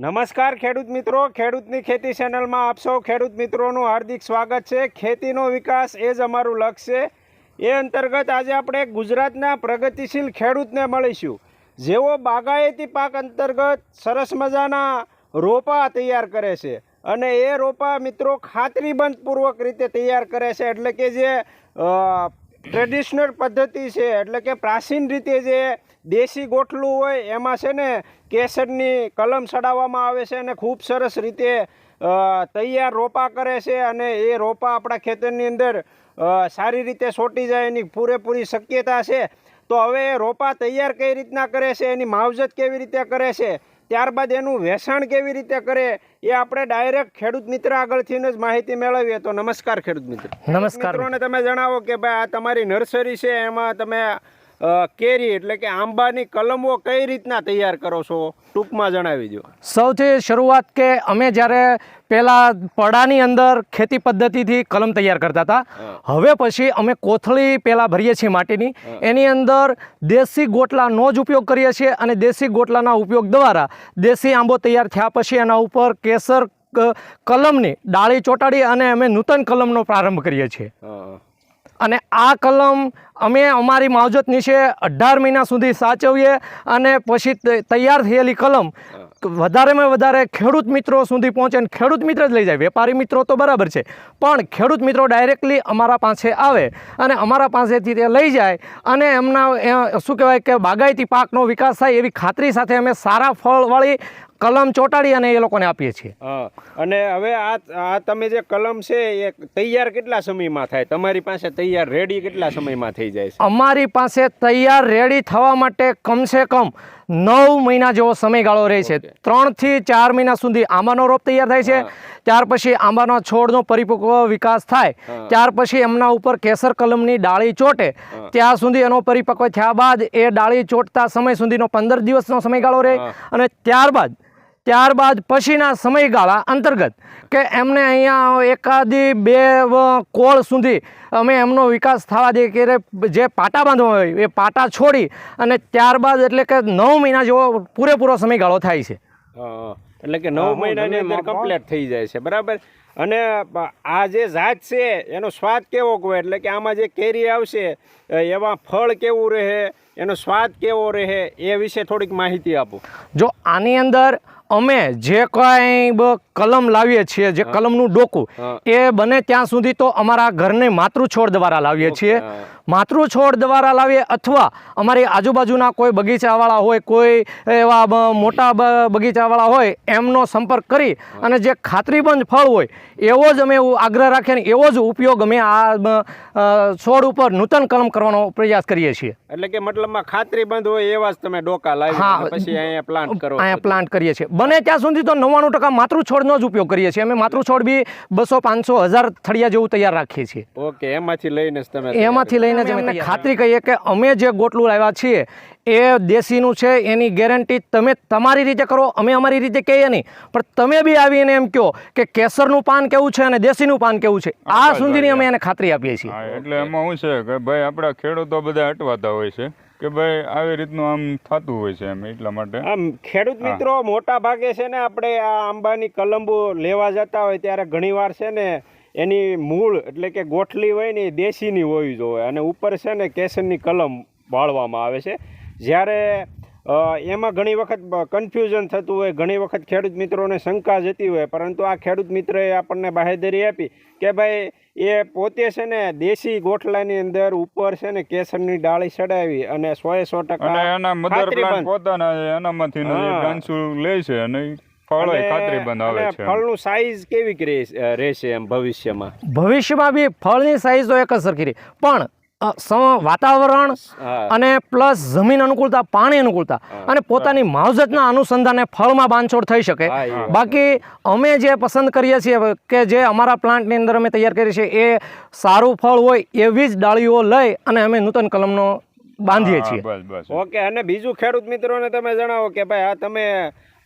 નમસ્કાર ખેડૂત મિત્રો. ખેડૂતની ખેતી ચેનલમાં આપ સૌ ખેડૂત મિત્રોનું હાર્દિક સ્વાગત છે. ખેતીનો વિકાસ એ જ અમારું લક્ષ્ય એ અંતર્ગત આજે આપણે ગુજરાતના પ્રગતિશીલ ખેડૂતને મળીશું. જેઓ બાગાયતી પાક અંતર્ગત સરસ મજાના રોપા તૈયાર કરે છે અને એ રોપા મિત્રો ખાતરીબંધપૂર્વક રીતે તૈયાર કરે છે. એટલે કે જે ટ્રેડિશનલ પદ્ધતિ છે, એટલે કે પ્રાચીન રીતે જે દેશી ગોઠલું હોય એમાં છે ને કેસરની કલમ ચડાવવામાં આવે છે અને ખૂબ સરસ રીતે તૈયાર રોપા કરે છે અને એ રોપા આપણા ખેતરની અંદર સારી રીતે સોટી જાય એની પૂરેપૂરી શક્યતા છે. તો હવે એ રોપા તૈયાર કઈ રીતના કરે છે એની માવજત કેવી રીતે કરે છે ત્યારબાદ એનું વેચાણ કેવી રીતે કરે એ આપણે ડાયરેક્ટ ખેડૂત મિત્ર આગળથી જ માહિતી મેળવીએ. તો નમસ્કાર ખેડૂત મિત્ર. નમસ્કાર. મિત્રોને તમે જણાવો કે ભાઈ આ તમારી નર્સરી છે એમાં તમે કેરી એટલે કે આંબાની કલમો કઈ રીતના તૈયાર કરો છો? ટૂંકમાં જણાવી દો સૌથી શરૂઆત કે અમે જ્યારે પહેલાં પડાની અંદર ખેતી પદ્ધતિથી કલમ તૈયાર કરતા હતા હવે પછી અમે કોથળી પહેલાં ભરીએ છીએ માટીની. એની અંદર દેશી ગોટલાનો જ ઉપયોગ કરીએ છીએ અને દેશી ગોટલાના ઉપયોગ દ્વારા દેશી આંબો તૈયાર થયા પછી એના ઉપર કેસર કલમની ડાળી ચોંટાડી અને અમે નૂતન કલમનો પ્રારંભ કરીએ છીએ. અને આ કલમ અમે અમારી માવજત નીચે અઢાર મહિના સુધી સાચવીએ અને પછી તૈયાર થયેલી કલમ વધારેમાં વધારે ખેડૂત મિત્રો સુધી પહોંચે અને ખેડૂત મિત્ર જ લઈ જાય. વેપારી મિત્રો તો બરાબર છે પણ ખેડૂત મિત્રો ડાયરેક્ટલી અમારા પાસે આવે અને અમારા પાસેથી તે લઈ જાય અને એમના એ શું કહેવાય કે બાગાયતી પાકનો વિકાસ થાય એવી ખાતરી સાથે અમે સારા ફળવાળી કલમ ચોંટાડી અને એ લોકોને આપીએ છીએ. અને હવે આ આ તમે જે કલમ છે એ તૈયાર કેટલા સમયમાં થાય? તમારી પાસે તૈયાર રેડી કેટલા સમયમાં થઈ જાય છે? અમારી પાસે તૈયાર રેડી થવા માટે કમસે કમ નવ મહિના જેવો સમયગાળો રહે છે. ત્રણથી ચાર મહિના સુધી આંબાનો રોપ તૈયાર થાય છે. ત્યાર પછી આંબાના છોડનો પરિપક્વ વિકાસ થાય. ત્યાર પછી એમના ઉપર કેસર કલમની ડાળી ચોટે. ત્યાં સુધી એનો પરિપક્વ થયા બાદ એ ડાળી ચોટતા સમય સુધીનો પંદર દિવસનો સમયગાળો રહે અને ત્યારબાદ ત્યારબાદ પછીના સમયગાળા અંતર્ગત કે એમને અહીંયા એકાદી બે કોળ સુધી અમે એમનો વિકાસ થવા દઈએ કે જે પાટા બાંધવા હોય એ પાટા છોડી અને ત્યારબાદ એટલે કે નવ મહિના જેવો પૂરેપૂરો સમયગાળો થાય છે. એટલે કે નવ મહિનાની અંદર કમ્પ્લીટ થઈ જાય છે બરાબર? અને આ જે જાત છે એનો સ્વાદ કેવો હોય એટલે કે આમાં જે કેરી આવશે એમાં ફળ કેવું રહે એનો સ્વાદ કેવો રહે એ વિશે થોડીક માહિતી આપો. જો આની અંદર અમે જે કાંઈ કલમ લાવીએ છીએ જે કલમનું ડોકું એ બને ત્યાં સુધી તો અમારા ઘરને માતૃછોડ દ્વારા લાવીએ છીએ. હા. માતૃછોડ દ્વારા લાવીએ અથવા અમારી આજુબાજુના કોઈ બગીચાવાળા હોય કોઈ એવા મોટા બગીચાવાળા હોય એમનો સંપર્ક કરી અને જે ખાતરીબંધ ફળ હોય એવો જ અમે આગ્રહ રાખીએ ને એવો જ ઉપયોગ અમે આ છોડ ઉપર નૂતન કલમ કરવાનો પ્રયાસ કરીએ છીએ એટલે કે મતલબમાં ખાતરીબંધ હોય એવા જ તમે ડોકા લાવી. પછી અહીંયા પ્લાન્ટ કરો અહીંયા પ્લાન્ટ કરીએ છીએ બને ત્યાં સુધી તો નવ્વાણું ટકા માતૃછોડનો જ ઉપયોગ કરીએ છીએ અમે માતૃછોડ બી બસો પાંચસો હજાર થળિયા જેવું તૈયાર રાખીએ છીએ ઓકે એમાંથી લઈને તમે એમાંથી લઈને જ અમે ખાતરી કહીએ કે અમે જે ગોટલું લાવ્યા છીએ એ દેશીનું છે એની ગેરંટી તમે તમારી રીતે કરો અમે અમારી રીતે કહીએ નહીં. પણ તમે બી આવીને એમ કહો કે કેસરનું પાન કેવું છે અને દેશીનું પાન કેવું છે? આ સુધીની અમે એને ખાતરી આપીએ છીએ. એટલે એમાં શું છે કે ભાઈ આપણા ખેડૂતો બધા અટવાતા હોય છે કે ભાઈ આવી રીતનું આમ થતું હોય છે એમ એટલા માટે. આમ ખેડૂત મિત્રો મોટા ભાગે છે ને આપણે આ આંબાની કલંબો લેવા જતા હોય ત્યારે ઘણીવાર છે ને એની મૂળ એટલે કે ગોઠલી હોય ને એ દેશીની હોવી જોઈએ અને ઉપર છે ને કેસરની કલમ વાળવામાં આવે છે. જ્યારે એમાં ઘણી વખત કન્ફ્યુઝન થતું હોય ઘણી વખત ખેડૂત મિત્રોને શંકા જતી હોય પરંતુ આ ખેડૂત મિત્રએ આપણને બાહેધરી આપી કે ભાઈ એ પોતે છે ને દેશી ગોઠલાની અંદર ઉપર છે ને કેસરની ડાળી ચડાવી અને સોએ સો ટકા એના મધર પ્લાન્ટ પોતાના એનામાંથી. લે છે અને ફળ ખાતરી બંધ આવે છે ફળનું સાઈઝ કેવી રહેશે એમ ભવિષ્યમાં? ભવિષ્યમાં બી ફળની સાઈઝ તો એક જ સરખી રહી. પણ વાતાવરણ અને પ્લસ જમીન અનુકૂળતા પાણી અનુકૂળતા અને પોતાની માવજતના અનુસંધાને ફળમાં બાંધછોડ થઈ શકે. બાકી અમે જે પસંદ કરીએ છીએ કે જે અમારા પ્લાન્ટની અંદર અમે તૈયાર કરીએ છીએ એ સારું ફળ હોય એવી જ ડાળીઓ લઈ અને અમે નૂતન કલમનો બાંધીએ છીએ. ઓકે અને બીજું ખેડૂત મિત્રોને તમે જણાવો કે ભાઈ આ તમે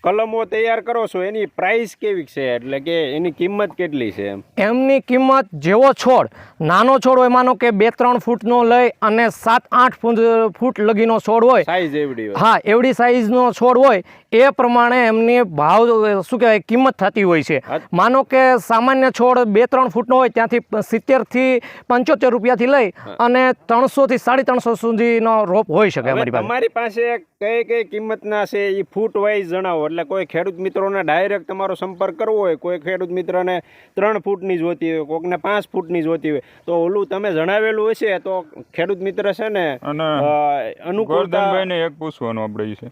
કલમો તૈયાર કરો છો એની પ્રાઇસ કેવી છે? એટલે કે એની કિંમત કેટલી છે એમની કિંમત જેવો છોડ નાનો છોડ હોય માનો કે બે ત્રણ ફૂટનો લઈ અને સાત આઠ ફૂટ ફૂટ લગીનો છોડ હોય સાઈઝ એવડી હા એવડી સાઈઝનો છોડ હોય એ પ્રમાણે એમની ભાવ શું કહેવાય કિંમત થતી હોય છે. માનો કે સામાન્ય છોડ બે ત્રણ ફૂટનો હોય ત્યાંથી સિત્તેરથી પંચોતેર રૂપિયાથી લઈ અને ત્રણસોથી સાડી ત્રણસો સુધીનો રોપ હોઈ શકે અમારી પાસે. પાસે કઈ કઈ કિંમતના છે એ ફૂટ વાઇઝ જણાવો એટલે કોઈ ખેડૂત મિત્રોને ડાયરેક્ટ તમારો સંપર્ક કરવો હોય કોઈ ખેડૂત મિત્રને ત્રણ ફૂટની જોતી હોય કોઈકને પાંચ ફૂટની જોતી હોય તો ઓલું તમે જણાવેલું હશે તો ખેડૂત મિત્ર છે ને અને અ, અનુકૂળતા ગોરધનભાઈને એક પૂછવાનું આપણે છે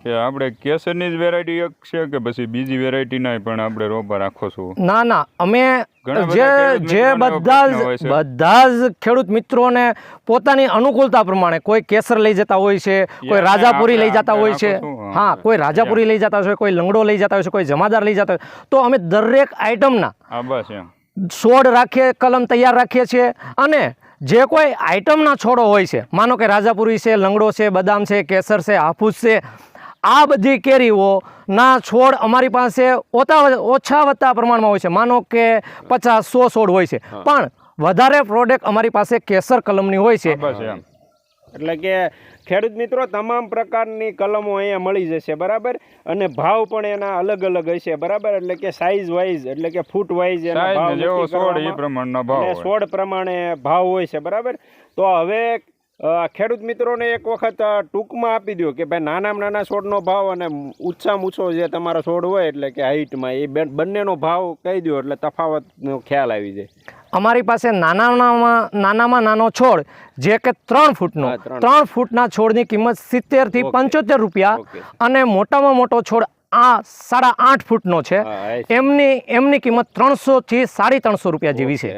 કે આપણે કેસરની જ વેરાયટી એક છે કે પછી બીજી વેરાયટીના પણ આપણે રોપા રાખો છો? ના ના અમે જે બધા ખેડૂત જે બધા જ બધા જ ખેડૂત મિત્રોને પોતાની અનુકૂળતા પ્રમાણે કોઈ કેસર લઈ જતા હોય છે કોઈ રાજાપુરી લઈ જતા હોય છું, હા. કોઈ રાજાપુરી લઈ જતા હોય છે કોઈ લંગડો લઈ જતા હોય છે કોઈ જમાદાર લઈ જતા હોય તો અમે દરેક આઈટમના બસ એમ. છોડ રાખીએ કલમ તૈયાર રાખીએ છીએ. અને જે કોઈ આઈટમના છોડો હોય છે માનો કે રાજાપુરી છે લંગડો છે બદામ છે કેસર છે હાફૂસ છે આ બધી કેરીઓના છોડ અમારી પાસે ઓતા ઓછા વધતા પ્રમાણમાં હોય છે. માનો કે પચાસ સો છોડ હોય છે. પણ વધારે પ્રોડક્ટ અમારી પાસે કેસર કલમની હોય છે. એટલે કે ખેડૂત મિત્રો તમામ પ્રકારની કલમો અહીંયા મળી જશે બરાબર? અને ભાવ પણ એના અલગ અલગ હશે બરાબર? એટલે કે સાઇઝ વાઇઝ એટલે કે ફૂટ વાઇઝ એના ભાવ હોય. પ્રમાણે ભાવ હોય છે બરાબર? તો હવે ખેડૂત મિત્રોને એક વખત ટૂંકમાં આપી દો કે ભાઈ નાનામાં નાના છોડનો ભાવ અને ઊંચામાં ઊંચો જે તમારો છોડ હોય એટલે કે હાઈટમાં એ બંનેનો ભાવ કહી દો એટલે તફાવતનો ખ્યાલ આવી જાય. અમારી પાસે નાનામાં નાનામાં નાનો છોડ જે કે ત્રણ ફૂટનો ત્રણ. ફૂટના છોડની કિંમત સિત્તેરથી પંચોતેર રૂપિયા અને મોટામાં મોટો છોડ આ સાડા આઠ ફૂટનો છે. એમની એમની કિંમત ત્રણસોથી સાડી ત્રણસો રૂપિયા જેવી છે.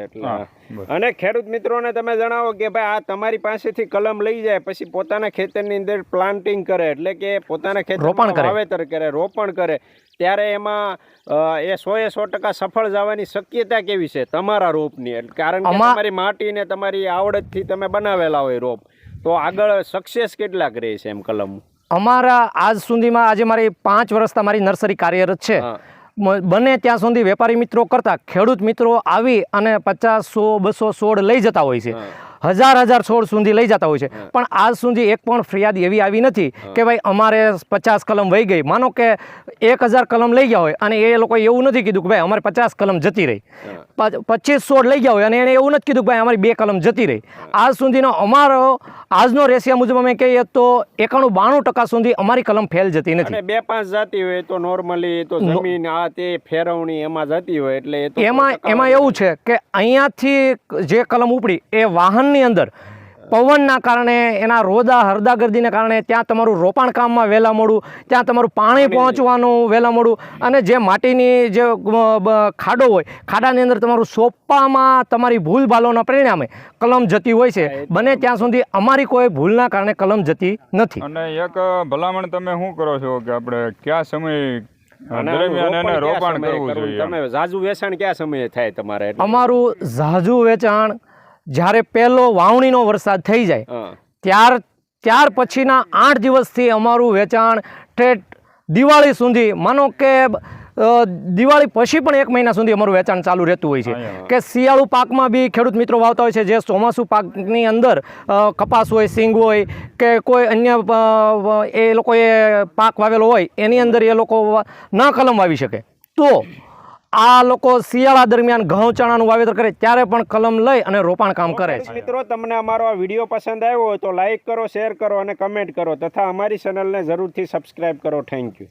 અને ખેડૂત મિત્રોને તમે જણાવો કે ભાઈ આ તમારી પાસેથી કલમ લઈ જાય પછી પોતાના ખેતરની અંદર પ્લાન્ટિંગ કરે એટલે કે પોતાના ખેતર રોપણ કરે. વાવેતર કરે રોપણ કરે ત્યારે એમાં એ સો એ સો ટકા સફળ જવાની શક્યતા કેવી છે તમારા રોપની? એટલે કારણ કે તમારી તમારી માટીને તમારી આવડતથી તમે બનાવેલા હોય રોપ તો આગળ સક્સેસ કેટલાક રહે છે એમ કલમ? અમારા આજ સુધીમાં આજે મારી પાંચ વર્ષ મારી નર્સરી કાર્યરત છે. બને ત્યાં સુધી વેપારી મિત્રો કરતા ખેડૂત મિત્રો આવી અને પચાસ સો બસો સોળ લઈ જતા હોય છે. હજાર હજાર છોડ સુધી લઈ જતા હોય છે. પણ આજ સુધી એક પણ ફરિયાદ એવી આવી નથી કે ભાઈ અમારે પચાસ કલમ વહી ગઈ. માનો કે એક હજાર કલમ લઈ ગયા હોય અને એ લોકોએ એવું નથી કીધું કે ભાઈ અમારે પચાસ કલમ જતી રહી. પચીસ છોડ લઈ ગયા હોય અને એણે એવું નથી કીધું કે ભાઈ અમારી બે કલમ જતી રહી. આજ સુધીનો અમારો આજનો રેશિયા મુજબ અમે કહીએ તો એકાણું બાણું ટકા સુધી અમારી કલમ ફેલ જતી નથી. બે પાંચ જાતી હોય તો નોર્મલી તો જમીન આ તે ફેરવણી એમાં જતી હોય એટલે એમાં એમાં એવું છે કે અહીંયાથી જે કલમ ઉપડી એ વાહનની અંદર. પવનના કારણે એના રોદા હરદાગર્દીને કારણે ત્યાં તમારું રોપાણ કામમાં વહેલા મોડું ત્યાં તમારું પાણી પહોંચવાનું વહેલા મોડું. અને જે માટીની જે ખાડો હોય ખાડાની અંદર તમારું સોપામાં તમારી ભૂલ ભાલોના પરિણામે કલમ જતી હોય છે. બને ત્યાં સુધી અમારી કોઈ ભૂલના કારણે કલમ જતી નથી. અને એક ભલામણ તમે શું કરો છો કે આપણે કયા સમય અને દરમિયાન એને રોપણ રોપાણ કરવું કરવું? જોઈએ તમે ઝાઝુ વેચાણ કયા સમયે થાય તમારે? અમારું ઝાઝુ વેચાણ જ્યારે પહેલો વાવણીનો વરસાદ થઈ જાય ત્યાર ત્યાર પછીના આઠ દિવસથી અમારું વેચાણ ઠેઠ દિવાળી સુધી માનો કે દિવાળી પછી પણ એક મહિના સુધી અમારું વેચાણ ચાલુ રહેતું હોય છે. કે શિયાળુ પાકમાં બી ખેડૂત મિત્રો વાવતા હોય છે જે ચોમાસુ પાકની અંદર કપાસ હોય સિંગ હોય કે કોઈ અન્ય એ લોકોએ પાક વાવેલો હોય એની અંદર એ લોકો ન કલમ વાવી શકે. તો આ લોકો શિયાળા દરમિયાન ઘઉં ચણાનું વાવેતર કરે ત્યારે પણ કલમ લઈ અને રોપાણ કામ કરે છે. મિત્રો તમને અમારો આ વીડિયો પસંદ આવ્યો હોય તો લાઈક કરો શેર કરો અને કમેન્ટ કરો. તથા અમારી ચેનલને જરૂરથી સબસ્ક્રાઇબ કરો. Thank you